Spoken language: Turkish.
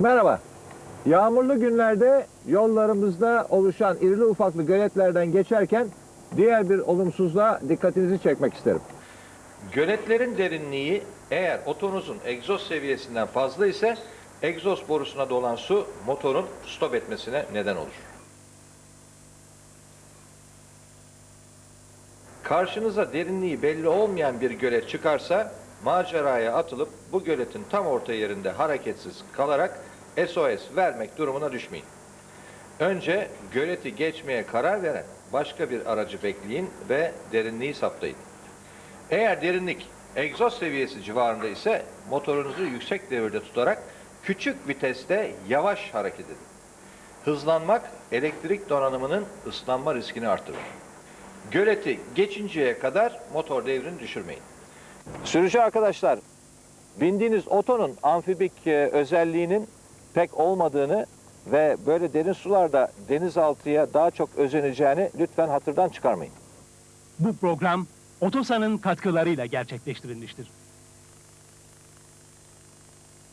Merhaba. Yağmurlu günlerde yollarımızda oluşan irili ufaklı göletlerden geçerken diğer bir olumsuzluğa dikkatinizi çekmek isterim. Göletlerin derinliği eğer otonuzun egzoz seviyesinden fazla ise egzoz borusuna dolan su motorun stop etmesine neden olur. Karşınıza derinliği belli olmayan bir gölet çıkarsa maceraya atılıp bu göletin tam orta yerinde hareketsiz kalarak SOS vermek durumuna düşmeyin. Önce göleti geçmeye karar veren başka bir aracı bekleyin ve derinliği saptayın. Eğer derinlik egzoz seviyesi civarında ise motorunuzu yüksek devirde tutarak küçük viteste yavaş hareket edin. Hızlanmak elektrik donanımının ıslanma riskini artırır. Göleti geçinceye kadar motor devrini düşürmeyin. Sürücü arkadaşlar, bindiğiniz otonun amfibik e, özelliğinin pek olmadığını ve böyle derin sularda denizaltıya daha çok özeneceğini lütfen hatırdan çıkarmayın. Bu program Otosan'ın katkılarıyla gerçekleştirilmiştir.